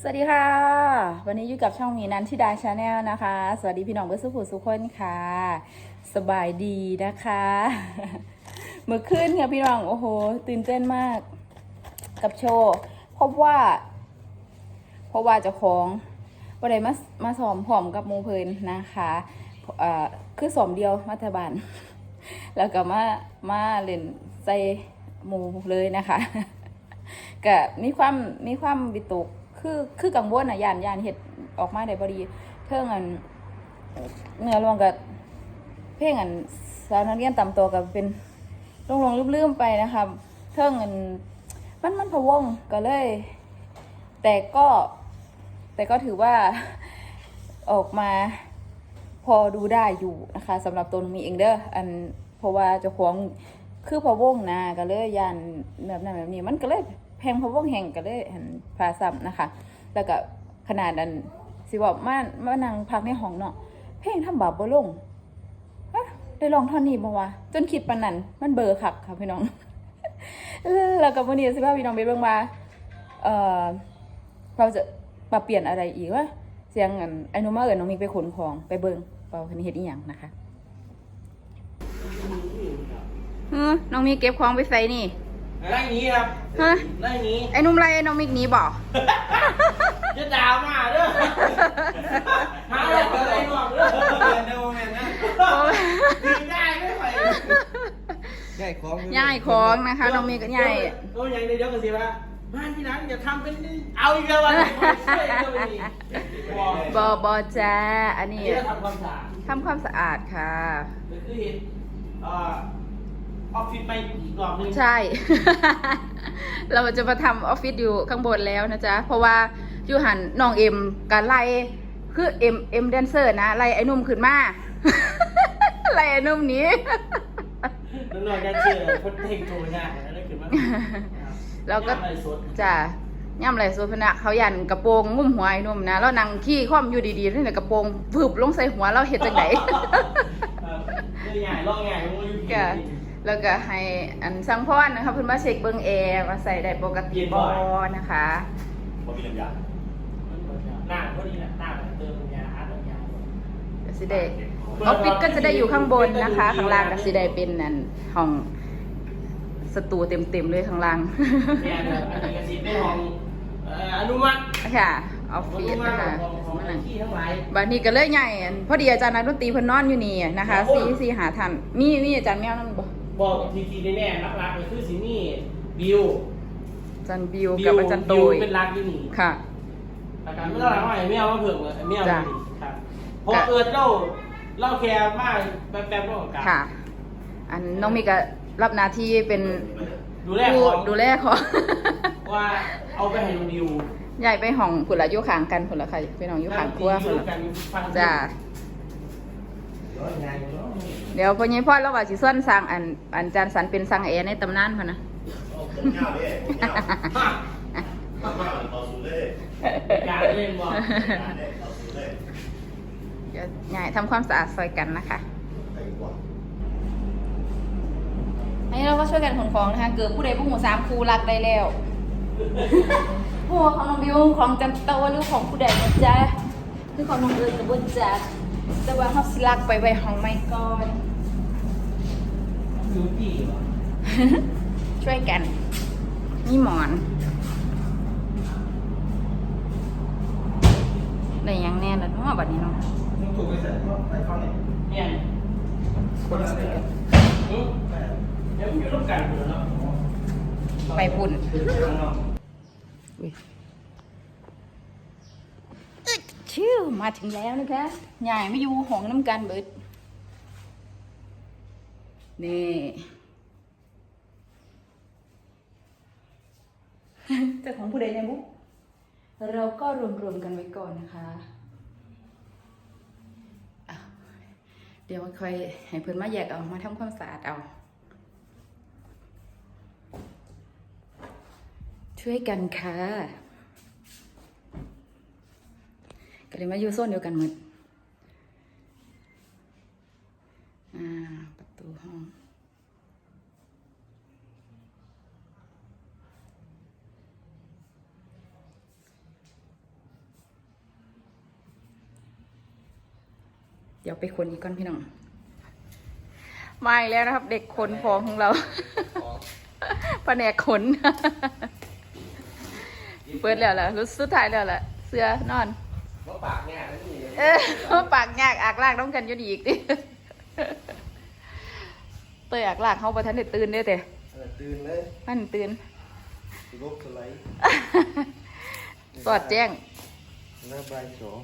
สวัสดีค่ะ วันนี้อยู่กับช่องมีนันทิดาชาแนลนะคะ สวัสดีพี่น้องเพื่อสุขุสุขคนค่ะ สบายดีนะคะเมื่อคืนค่ะพี่น้องโอ้โห ตื่นเต้นมาก กับโชว์เพราะว่า เพราะว่าจ้าของวันใดมามาสอมผอมกับมูเพลินนะคะเอ่อคือสอมเดียวมาตบานแล้วก็มามาเล่นใส่หมูเลยนะคะก็มีความมีความวิตก คือคือกังวลอะยานยานเห็ดออกมาได้บดีเพิ่งอันเนื้อรวงกับเพลงอันสาวนักเรียนต่ำตัวกับเป็นลงลงลืมๆไปนะคะเพิ่งอันมันมันพะวงก็เลย แต่ก็แต่ก็ถือว่าออกมาพอดูได้อยู่นะคะสำหรับตัวมีเองเด้ออันเพราะว่าจ้าของคือพอวงนะก็เลยยานแบบนั้นแบบนี้มันก็เลย แพงพอวงแห่งก็เลยหันพาซ้ำนะคะ แล้วก็ขนาดนั้นสิบอกมามานั่งพักในห้องเนาะเพลงทำบาปบ่ลงได้ลองท่อนนี้บ่วะจนคิดปานนั้นมันเบอร์คักค่ะพี่น้อง แล้วก็วันนี้สิว่าพี่น้องไปเบิ่งว่าเอ่อเราจะปรับเปลี่ยนอะไรอีกว่าเสียงอันไอ้หนุมาเอิญน้องมิกไปขนของไปเบิงเปล่าคันเฮ็ดอีหยังนะคะเฮ้น้องมิกเก็บของไปใส่นี่ ไล่นี้ครับฮะไล่นี้ไอ้หนุ่มไรไอ้น้องมิกหนี้บ่จะด่ามาเด้อหาอะไรก็ได้หวังเด้อเดินในโมเมนต์นะยืนได้ไม่ไหวง่ายของย่ายของนะคะน้องมิกก็ย่ายโอ้ยยังเดียวกันสิวะบ้านพี่นันอย่าทำเป็นเอาอีกแล้ววันนี้ช่วยก็ไม่ดีบ่บ่จ้าอันนี้นี่เราทำความสะอาดทำความสะอาดค่ะคือเห็นอ อฟฟิศไปอีกรอบนึงใช่ เราจะมาทำออฟฟิศอยู่ข้างบนแล้วนะจ๊ะ เพราะว่าอยู่หันน้องเอ็มกับไล่คือเอ็มเอ็มแดนเซอร์นะไล่ไอ้หนุ่มขึ้นมา ไล่ไอ้หนุ่มหนี้น้องๆจะเชื่อคนเทคโทรยากนะนั่นคือว่าแล้วก็ อะไรสดจ้ะย่ำไหลโซฟนะเขายันกระโปรงงุ้มหัวไอ้หนุ่มนะแล้วนางขี้คว่ำอยู่ดีๆนี่นกระโปรงพึบลงใส่หัวเราเห็ดจังไหนเรื่องใหญ่ล่องใหญ่มันอยู่ก็ แล้วก็ให้อันสังพรนะคะเพิ่นมาเช็คเบิ่งแอร์ว่าใส่ได้ปกติบ่นะคะ บ่มีน้ำยาหน้าพอดีนะหน้าเติมยาอาร์ตยาเดี๋ยวสิได้ออฟฟิศก็จะได้อยู่ข้างบนนะคะ ข้างล่างก็สิได้เป็นนั่นห้องสตูเต็มๆเลยข้างล่างเนี่ยเดี๋ยวอันนี้ก็สิเป็นของเอ่ออนุมัติค่ะออฟอฟิศนุมัตินะคะของของมาอานั่งชีพทั้งหลายบัดนี้ก็เลยใหญ่อันพอดีอาจารย์นักดนตรีเพิ่นนอนอยู่นี่นะคะสี่สี่หาทันมีมีอาจารย์แมวนั่นบ่ บอกทีทีแน่ๆรักๆก็คือสินี่บิวอาจารย์บิวกับอาจารย์โตบิวยเป็นรักอยู่นี่ค่ะอาการไม่เท่าไหร่ว่าไอ้เมี่ยวมาเผื่อเลยไอ้เมี่ยวจ้ะนี่ครับเพราะเอิร์ดเล่าเล่าแคร์มากแป๊บๆก็กลับค่ะ อันน้องมีก็รับหน้าที่เป็นดูแลผู้ของดูแลของว่าเอาไปให้ลุงดิวใหญ่ไปห้องผุนละอยู่ข้างกันผุนละค่ะพี่น้องอยู่ข้างครัวผุนละกันฟังจ้าย้อนงานอยู่ เดี๋ยวพ่อใหญ่พ่อเราว่าสิส่วนสร้างอันอันจานสันเป็นสร้างแอร์ในตำนานพ่นนะผมยาวเด้ผมยาวฮะผมยาวต่อสู้เลยการเล่นบอลการเล่นต่อสู้เลยเดี๋ยวใหญ่ทำความสะอาดซอยกันนะคะอันนี้เราก็ช่วยกันขนของนะคะ เกิดผู้ใดผู้หมูสามครูรักได้แล้วหัวของน้องบิวของจันโตหรือของผู้ใดนะจ๊ะคือของน้องเอิญกับบนจัก แต่ว่าเขาสิลักไปไว้ห้องไม่ก่อนดูดีวะช่วยกันนี่หมอนได้หยังแน่แล้วเนาะบัดนี้เนาะมึงถูกไปใส่ไอ้ฟังนี่เนี่ยคนละเนี่ยอืมเดี๋ยวอยู่ร่วมกันอยู่เนาะไปพุ่น ข้างนอก อุ๊ยอึ๊ด ชิวมาถึงแล้วนะคะใหญ่ไม่อยู่ห้องน้ำกันเบิด นี่จ้าของผู้ใดเนี่ยบุ๊กเราก็รวมๆกันไว้ก่อนนะคะ เดี๋ยวค่อยให้เพื่อนมาแยกเอามาทำความสะอาดเอา ช่วยกันค่ะ ก็เลยมาอยู่โซนเดียวกันหมดอ่าประตูห้องเดี๋ยวไปคนอีกก่อนพี่น้อง มาอีกแล้วนะครับ เด็กขนฟองของเราแผนกขน เปิดแล้วล่ะ สุดท้ายแล้วล่ะ เสื้อนอน เนี่ยนั่นนี่เออปากยากอากลากต้องกันอยู่ดีอีกดิเตยอากลากเขาประทันได้ตื่นได้อแต่เออตื่นเลยมันตื่นลบสไลด์สอดแจ้งหน้าใบายสอง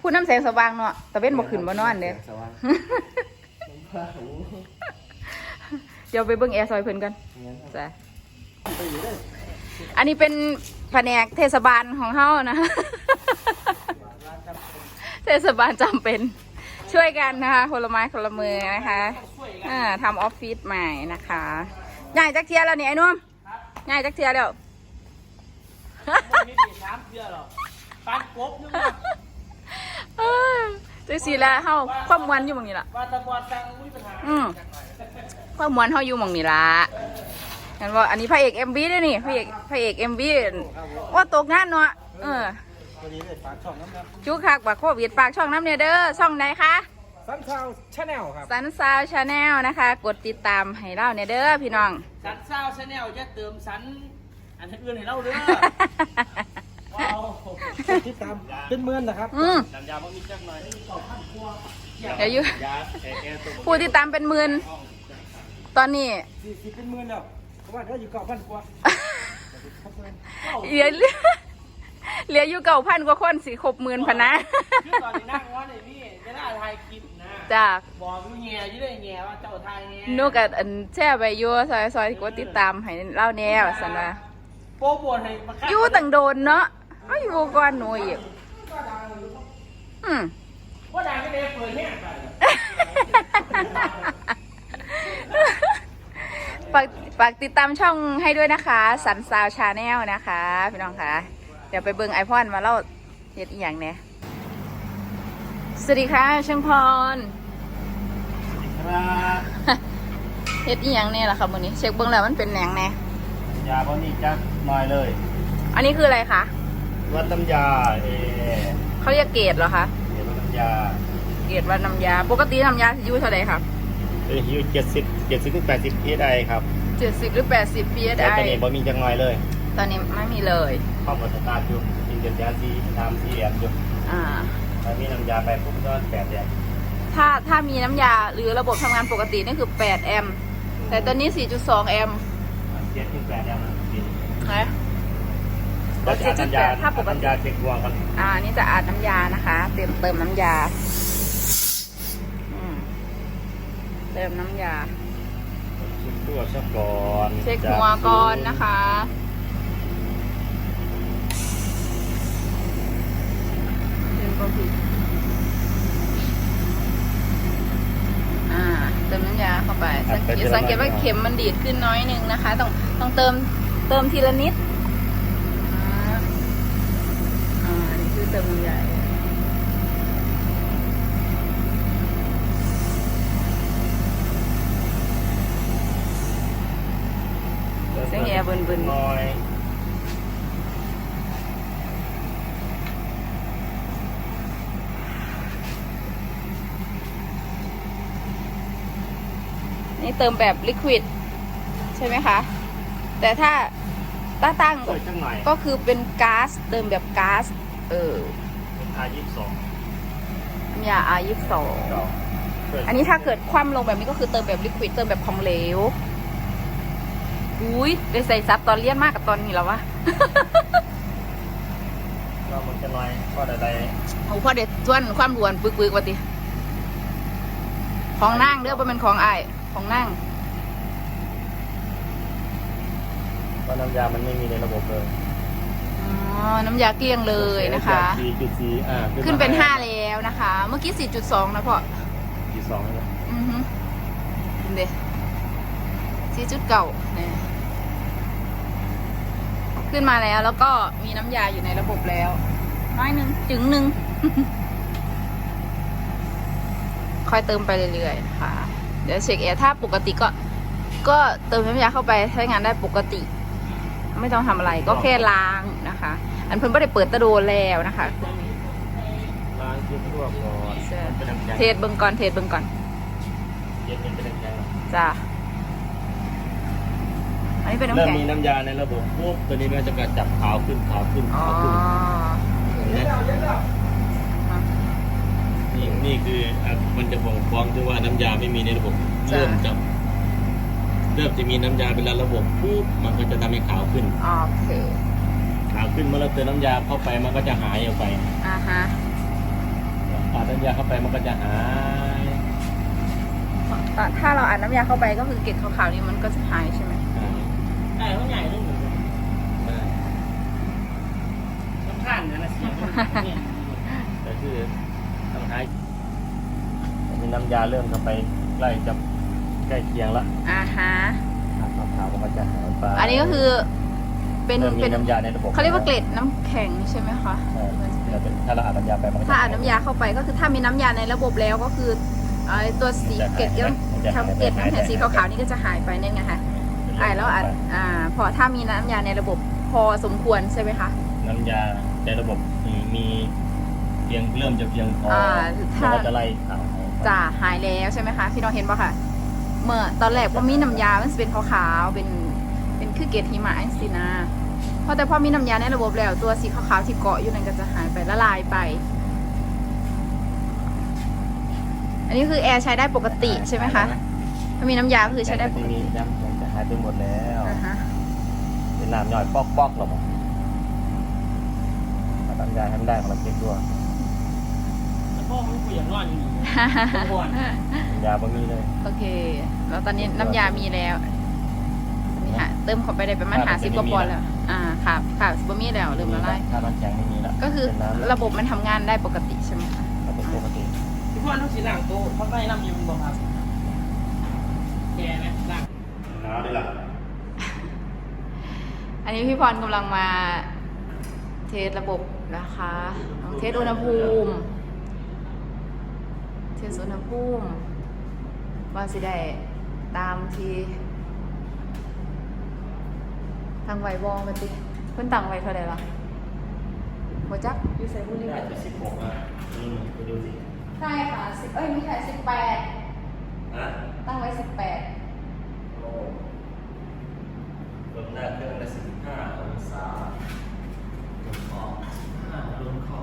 ผู้น้ำแสงสว่างเนาะตะเว้นบ่ขึ้นบ่นอนเด้อสว่างน้ำผ้าหูเดี๋ยวไปเบิ่งแอร์ซอยเพิ่นกันงั้นครับจ้ะไปอยู่ได้อันนี้เป็นแผนกเทศบาลของเฮานะเทศบาลจำเป็นช่วยกันนะคะคนละไม้คนละมือนะคะอ่าทำออฟฟิศใหม่นะคะง่ายจักเทียแล้วนี่ไอ้นุ่มง่ายจักเทียแล้วไม่มีน้ำเทียหรอปานกบนึงจังสีแล้วเฮาความมวนอยู่มองนี้ล่ะอืมความมวนเฮาอยู่มองนี้ละเห็นว่าอันนี้พระเอกเอ็มวีด้วยนี่พระเอกพระเอกเอ็มวีว่าตกงานเนาะเออ วันนี้เลยฝากช่องน้ำครับจุกคักบักโควิดฝากช่องน้ำเนี่ยเด้อช่องไหนคะซันซาวชาแนลครับสันซาวชาแนลนะคะ กดติดตามให้เราเนี่ยเด้อพี่น้อง สันเศร้าชาแนลจะเติมสันอันอื่นให้เราเด้อว้าวที่ตามเป็นเมือนนะครับอืมน้ำยาบ่มีจักหน่อยนี่สองพันกว่าเดี๋ยวอยู่ยาแอร์ตัวผู้ติดตามเป็นหมื่นตอนนี้สี่สิบเป็นเมือนแล้วเพราะว่าถ้าอยู่เกาะพันกว่าเหลือ เหลืออยู่เก่าพันกว่าคนสิครบหมื่นพะนะคือตอนนี้นั่งว่าเนี่ยพี่จะน่าถ่ายคลิปนะจากบอกอยู่แง่อยู่ได้แง่ว่าเจ้าไทยแง่นูกับอันแช่ไปอยู่ซอยซอยที่กดติดตามให้เล่าแน่ว่าสันว่าโปรโมทให้มาอยู่ตั้งโดนเนาะเอาอยู่ก่อนหนูอีกอืมว่าดังก็เลยเปิดแห้งไปฝากฝากติดตามช่องให้ด้วยนะคะ สันซาวชาแนลนะคะ พี่น้องคะ เดี๋ยวไปเบิ่งไอพอนมาเล่าเฮ็ดอีหยังเนี่ยสวัสดีค่ะช่างพรครับเฮ็ดอีหยังเนี่ยล่ะค่ะมื้อนี้เช็คเบิ่งแล้วมันเป็นแหนงแน่ยาพอนี่จักหน่อยเลย อันนี้คืออะไรคะวัดน้ำยาเอเขาเรียกเกรดเหรอคะเดี๋ยววัดน้ำยาเกรดว่าน้ำยา ปกติน้ำยาสิอยู่เท่าไหร่ครับเอออยู่เจ็ดสิบเจ็ดสิบถึงแปดสิบพีไอครับ70หรือ80แต่ psi ตอนนี้บ่มีจังหน่อยเลย ตอนนี้ไม่มีเลยข้อมูลสตาร์ทอยู่กินเดือนยาซีทำซีแอมอยู่อ่าถ้ามีน้ำยาไปปุ๊บก็แปดเดือนถ้าถ้ามีน้ำยาหรือระบบทำงานปกตินี่คือ 8 แอมป์แต่ตอนนี้ 4.2 แอมป์เจ็ดถึงแปดเดือนดีนะก็จะน้ำยาถ้าปกติ น้ำยาเช็คดวงกันอ่าอันนี่จะอาดน้ำยานะคะ เติมเติมน้ำยาอืมเติมน้ำยา เช็คตัวเช็คก่อนเช็คหัวก่อนนะคะเติม ก็ผิดอ่าเติมน้ำยาเข้าไป สังเกตสังเกตว่าเข็มมันดีดขึ้นน้อยหนึงนะคะ ต้องต้องเติมเติมทีละนิดอ่าอ่าอันนี่คือเติมน้ำยาเสียงแอร์เบิ่นๆ น้อยนี่เติมแบบลิควิดใช่ไหมคะ แต่ถ้าถ้าตั้งเปิดจังหน่อยก็คือเป็นก๊าซเติมแบบก๊าซเอออายี่สิบสองน้ำยา R ยี่สองเปิดอันนี้ถ้าเกิดคว่ำลงแบบนี้ก็คือเติมแบบลิควิดเติมแบบของเหลวอุ้ยได้ใส่ซับตอนเลี่ยนมากกับตอนนี้แล้ววะเรามันจะน้อยก็ได้โอ้พ่อเด็ดทวนความรวนปึกปึกว่าติของนั่งเด้อบ่เป็นของอ้าย ของนั่งเพราะน้ำยามันไม่มีในระบบเลยอ๋อ น้ำยาเกลี้ยงเลยนะคะ สี่จุดสี่อ่าขึ้นเป็นห้าแล้วนะคะ เมื่อกี้สี่จุดสองนะพ่อจุดสองแล้วอือฮึเด้สี่จุดเก่าเนี่ยขึ้นมาแล้วแล้วก็มีน้ำยาอยู่ในระบบแล้ว น้อยหนึ่งจึงหนึ่งค่อยเติมไปเรื่อยๆนะคะเดี๋ยวเช็คแอร์ถ้าปกติก็ ก็เติมน้ำยาเข้าไปใช้งานได้ปกติ ไม่ต้องทำอะไรก็แค่ล้างนะคะ อันเพิ่นไม่ได้เปิดตะโดนแล้วนะคะล้างเย็นทั่วก่อนใช่มันเป็นน้ำยางเทศเบิ่งก่อนเทศเบิ่งก่อนเย็นเป็นน้ำยางจ้าอันนี้เป็นน้ำเริ่มแข็งมีน้ำยาในระบบปุ๊บตัวนี้มันจะกระจับขาวขึ้นขาวขึ้นอ๋อขาวขึ้นเห็ นไหมนี่นี่คืออะมันจะบ่งฟ้องด้วยว่าน้ำยาไม่มีในระบบ จ้ะ เริ่มจับเริ่มจะมีน้ำยาเป็นระบบปุ๊บมันก็จะทำให้ขาวขึ้น โอเคขาวขึ้นเมื่อเราเติมน้ำยาเข้าไปมันก็จะหายออกไปอ่าฮะอาดน้ำยาเข้าไปมันก็จะหายตอนถ้าเราอัดน้ำยาเข้าไปก็คือเกล็ดขาวๆนี่มันก็จะหายใช่ไหมหายไอ้เขาใหญ่เรื่องหนึ่งได้สำคัญนะนะเสียงเนี่ยแต่คือต้อง หายมีน้ำยาเริ่มเข้าไปใกล้จะใกล้เคียงละอ่าฮะขาวๆมันก็จะหายไปอันนี้ก็คือเป็นเริ่มมีเป็นน้ำยาในระบบเขาเรียกว่าเกล็ดน้ำแข็งใช่ไหมคะใช่แล้วเป็นถ้าเราอัดน้ำยาไปมันก็จะถ้าอัดน้ำยาเข้าไปก็คือถ้ามีน้ำยาในระบบแล้วก็คือไอ้ตัวสีเกล็ดน้ำทำเกล็ดน้ำแข็งสีขาวๆนี่ก็จะหายไปเนี่ยไงคะอ่าแล้วอัดอ่าพอถ้ามีน้ำยาในระบบพอสมควรใช่ไหมคะน้ำยาในระบบมีมีเพียงเริ่มจะเพียงพออาถ้ามันก็จะไล่ขาวออกไปจะหายแล้วใช่ไหมคะพี่น้องเห็นปะคะเมื่อตอนแรกว่ามีน้ำยา มันจะเป็นขาวๆเป็นเป็นคือเกล็ดหิมะสินะพอแต่พอมีน้ำยาในระบบแล้ว ตัวสีขาวๆที่เกาะอยู่นั่นก็จะหายไปละลายไป อันนี้คือแอร์ใช้ได้ปกติใช่ไหมคะถ้ามีน้ำยาก็คือใช้ได้ปกแต่ติมีน้ำมันจะหายไปหมดแล้วอ่าฮะเป็นน้ำย่อยปอกๆหรอมั้งเอาน้ำยาให้มันได้ของเราเก็บด้วยแล้ว พ่อเขาคุยอย่างนอนอยู่นี่ทุกคนน้ำยาบ่มีเลย โอเค แล้วตอนนี้น้ำยามีแล้วนี่ค่ะเติมเข้าไปได้ประมาณหาสิบกว่าปอนด์แล้ว อ่าค่ะค่ะบะมี่แล้วเริ่มละลายถ้าน้ำแข็งไม่มีละก็คือเป็นน้ำระบบมันทำงานได้ปกติใช่ไหมคะระบบปกติพี่พ่อต้องสีหลังโตเขาได้น้ำยืมบอกครับแกไหมหลังน้ำได้ละอันนี้พี่พรกำลังมาเทสระบบนะคะลองเทสอุณหภูมิ เทสอุณหภูมิว่าสิได้ตามที่ทางไวบอกันติเพิ่นตั้งไว้เท่าไหร่ล่ะหัวจักอยู่ใส่บุรีน่าจะสิบหกอะอืมไปดูสิใช่ค่ะสิบเอ้ยไม่ใช่สิบแปดฮะตั้งไว้สิบแปดโอ้ลมหน้าเครื่องละสิบห้าองศาลมออกห้าลมเข้า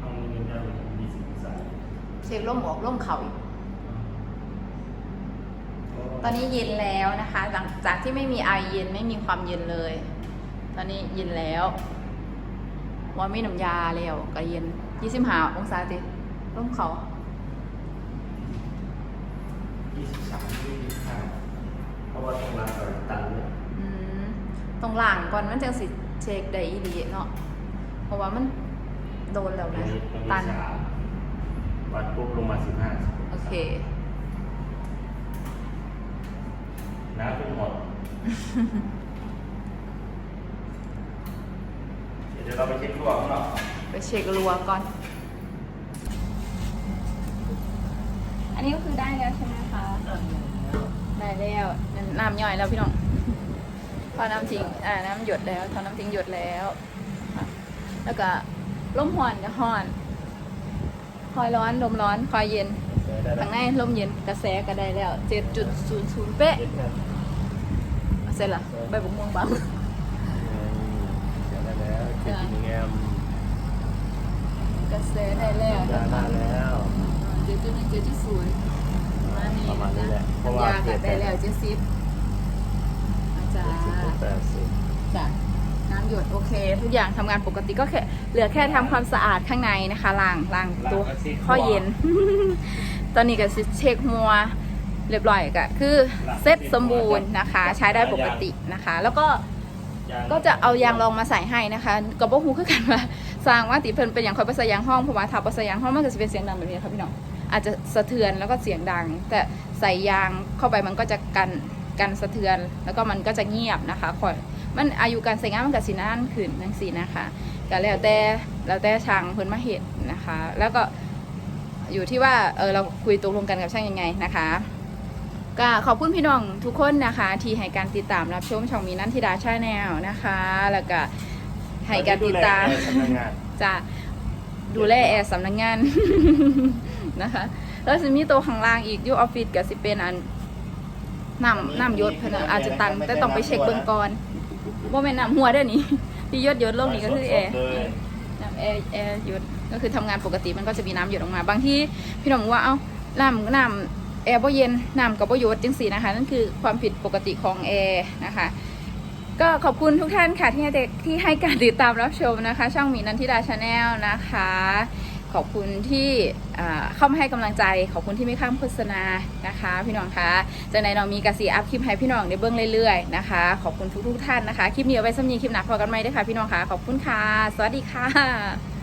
เอาเงินได้มีสิบองศา เช็คร่มออกร่มเข่าอีกตอนนี้เย็นแล้วนะคะหลังจากที่ไม่มีไอเย็นไม่มีความเย็นเลย ตอนนี้เย็นแล้วว่ามีน้ำยาแล้วก็เย็นยี่สิบห้าองศาติร่มเขายี่สิบสามยี่สิบห้าเพราะว่าต้องล้างก่อนตันเนี่ยอืมตรงหลังก่อนมันจะสิเช็คได้อีดีเนาะเพราะว่ามันโดนแล้วตรงนะนี้ตรงตันี้นสาม วัดปุ๊บลงมาสิบห้าโอเค น้ำขึ้นหมด เดี๋ยวเราไปเช็คตัวข้างนอกไปเช็ครัวก่อน อันนี้ก็คือได้แล้วใช่ไหมคะ ได้แล้วน้ำย่อยแล้วพี่น้องพอน้ำทิ้งอ่าน้ำหยดแล้วพอน้ำทิ้งหยดแล้วค่ะแล้วก็ลมห่อนกับห่อน คอยร้อนลมร้อนคอยเย็นได้แล้ทาวงในลมเย็นกระแสก็ได้แล้วเจ็ดจุดศูนย์ศูนย์เป๊ะเช็คนะเสร็จละใบบุกม่วงบังเดี๋ยวได้แล้วเช็คมิลลิแกรมกระแสได้แล้วได้มาแล้วเจ็ดจุดหนึ่งเจ็ดจุดศูนย์ประมาณนี้ประมาณนี้แหละเพราะน้ำว่ายาก็ได้แล้วเจ็ดสิบอาจารย์แปดสิบจ้ะ น้ำหยดโอเค ทุกอย่างทำงานปกติก็แค่เหลือแค่ทำความสะอาดข้างในนะคะล้างล้างตัวข้อเย็น ตอนนี้ก็สิเช็คมัวเรียบร้อยก็คือเซ็ตสมบูรณ์นะคะ ใช้ได้ปกตินะคะ แล้วก็ก็จะเอายางรองมาใส่ให้นะคะก็บอกฮูคือกันว่าสร้างว่าติเพิ่นเป็นอย่างคอยประสยางห้องเพราะว่าถ้าประสยางห้องมันก็จะเป็นเสียงดังแบบนี้ค่ะพี่น้องอาจจะสะเทือนแล้วก็เสียงดัง แต่ใส่ยางเข้าไปมันก็จะกันกันสะเทือน แล้วก็มันก็จะเงียบนะคะคอย มันอายุการใช้งานมันก็สินานขึ้นจังซี่นะคะก็แล้วแต่แล้วแต่ช่างเพิ่นมาเฮ็ดนะคะ แล้วก็อยู่ที่ว่าเออเราคุยตกลงกันกับช่างยังไงนะคะก็ขอบคุณพี่น้องทุกคนนะคะ ที่ให้การติดตามรับชมช่องมีนันทิดาชาแนลนะคะ แล้วก็ให้การติดตามดูแลสำนักงานจะดูแลแอร์สำนักงานนะคะแล้วจะมีตัวข้างล่างอีกอยู่ออฟฟิศก็สิเป็นอันน้ำน้ำยศเพนนะอาจจะตันแต่ต้องไปเช็คเบื้องก่อน ว่าเป็นน้ำหัวเด้อนี่ ที่ยศยศโลกนี้ก็คือแอร์สดๆเลยน้ำแอร์แอร์หยุดก็คือทำงานปกติมันก็จะมีน้ำหยดออกมา บางที่พี่หน้องบอกว่าเอ้าน้ำน้ำแอร์บ่เย็นน้ำกับบ่หยดจังสีนะคะนั่นคือความผิดปกติของแอร์นะคะก็ขอบคุณทุกท่านค่ะที่ให้ที่ให้การติดตามรับชมนะคะ ช่องหมีนันทิดาชาแนลนะคะ ขอบคุณที่เข้ามาให้กำลังใจ ขอบคุณที่ไม่ข้ามโฆษณานะคะ พี่น้องคะจากในน้องมีกระสีอัพคลิปให้พี่น้องได้เบื้องเรื่อยๆนะคะ ขอบคุณทุกๆท่านนะคะ คลิปนี้เอาไว้สำนีคลิปหนักพอกันไหมด้วยค่ะพี่น้องคะขอบคุณค่ะ สวัสดีค่ะ